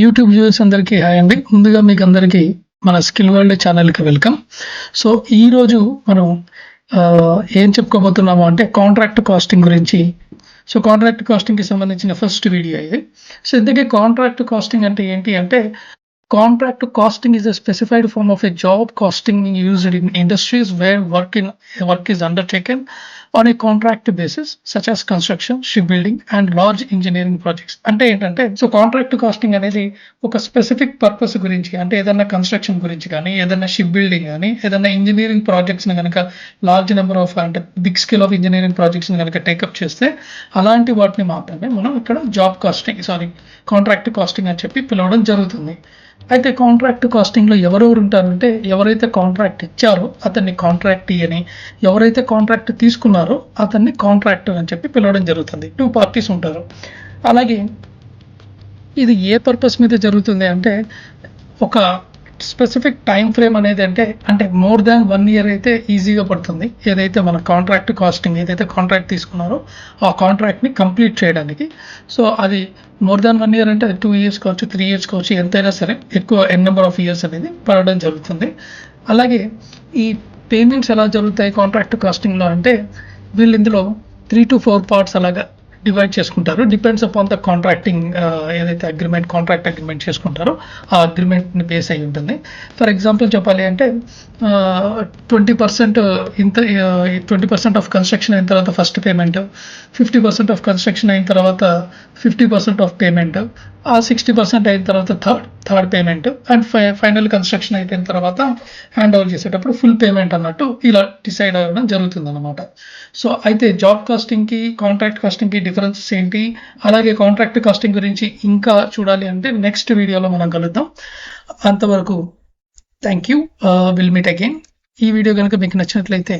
YouTube views అందరికీ hi అండి. ముందుగా మీకు అందరికీ మన స్కిల్ వరల్డ్ ఛానల్కి వెల్కమ్ సో ఈరోజు మనం ఏం చెప్పుకోబోతున్నాము అంటే కాంట్రాక్ట్ కాస్టింగ్ గురించి. సో కాంట్రాక్ట్ కాస్టింగ్కి సంబంధించిన ఫస్ట్ వీడియో ఇది. సో ఇంతకీ కాంట్రాక్ట్ కాస్టింగ్ అంటే ఏంటి అంటే contract costing is a specified form of a job costing used in industries where work in work is undertaken on a contract basis such such construction ship building and large engineering projects అంటే ఏంటంటే so contract casting అనేది ఒక specific purpose గురించి అంటే ఏదైనా construction గురించి కానీ ఏదైనా షిప్ బిల్డింగ్ కానీ ఏదైనా ఇంజనీరింగ్ ప్రాజెక్ట్స్ కనుక లార్జ్ నెంబర్ ఆఫ్ అంటే big scale of engineering projects కనుక టేకప్ చేస్తే అలాంటి వాటిని మాత్రమే మనం ఇక్కడ job costing sorry contract costing అని చెప్పి పిలవడం జరుగుతుంది. అయితే కాంట్రాక్ట్ కాస్టింగ్లో ఎవరెవరు ఉంటారంటే ఎవరైతే కాంట్రాక్ట్ ఇచ్చారో అతన్ని కాంట్రాక్ట్ అని ఎవరైతే కాంట్రాక్ట్ తీసుకున్నారో అతన్ని కాంట్రాక్టర్ అని చెప్పి పిలవడం జరుగుతుంది. టూ పార్టీస్ ఉంటారు. అలాగే ఇది ఏ పర్పస్ మీద జరుగుతుంది అంటే ఒక స్పెసిఫిక్ టైం ఫ్రేమ్ అనేది అంటే అంటే మోర్ దాన్ వన్ ఇయర్ అయితే ఈజీగా పడుతుంది. ఏదైతే మన కాంట్రాక్ట్ కాస్టింగ్ ఏదైతే కాంట్రాక్ట్ తీసుకున్నారో ఆ కాంట్రాక్ట్ని కంప్లీట్ చేయడానికి. సో అది మోర్ దాన్ వన్ ఇయర్ అంటే టూ ఇయర్స్ కావచ్చు త్రీ ఇయర్స్ కావచ్చు ఎంతైనా సరే ఎక్కువ ఎన్ నెంబర్ ఆఫ్ ఇయర్స్ అనేది పడడం జరుగుతుంది. అలాగే ఈ పేమెంట్స్ ఎలా జరుగుతాయి కాంట్రాక్ట్ కాస్టింగ్లో అంటే వీళ్ళు ఇందులో త్రీ టు ఫోర్ పార్ట్స్ అలాగా డివైడ్ చేసుకుంటారు. డిపెండ్స్ అపాన్ ద కాంట్రాక్టింగ్ ఏదైతే అగ్రిమెంట్ కాంట్రాక్ట్ అగ్రిమెంట్ చేసుకుంటారో ఆ అగ్రిమెంట్ని బేస్ అయి ఉంటుంది. ఫర్ ఎగ్జాంపుల్ చెప్పాలి అంటే uh, ట్వంటీ పర్సెంట్ ఇంత ట్వంటీ పర్సెంట్ ఆఫ్ కన్స్ట్రక్షన్ అయిన తర్వాత first payment fifty percent of construction అయిన తర్వాత ఫిఫ్టీ పర్సెంట్ ఆఫ్ పేమెంట్ ఆ సిక్స్టీ పర్సెంట్ అయిన తర్వాత third third payment and final construction అయిపోయిన తర్వాత హ్యాండ్ ఓవర్ చేసేటప్పుడు ఫుల్ పేమెంట్ అన్నట్టు ఇలా డిసైడ్ అవ్వడం జరుగుతుంది అనమాట సో అయితే జాబ్ కాస్టింగ్కి కాంట్రాక్ట్ కాస్టింగ్కి డిఫరెన్సెస్ ఏంటి? అలాగే కాంట్రాక్ట్ కాస్టింగ్ గురించి ఇంకా చూడాలి అంటే నెక్స్ట్ వీడియోలో మనం కలుద్దాం. అంతవరకు thank you will meet again ఈ వీడియో కనుక మీకు నచ్చినట్లయితే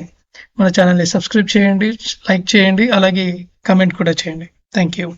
మన ఛానల్ని సబ్స్క్రైబ్ చేయండి లైక్ చేయండి అలాగే కమెంట్ కూడా చేయండి. Thank you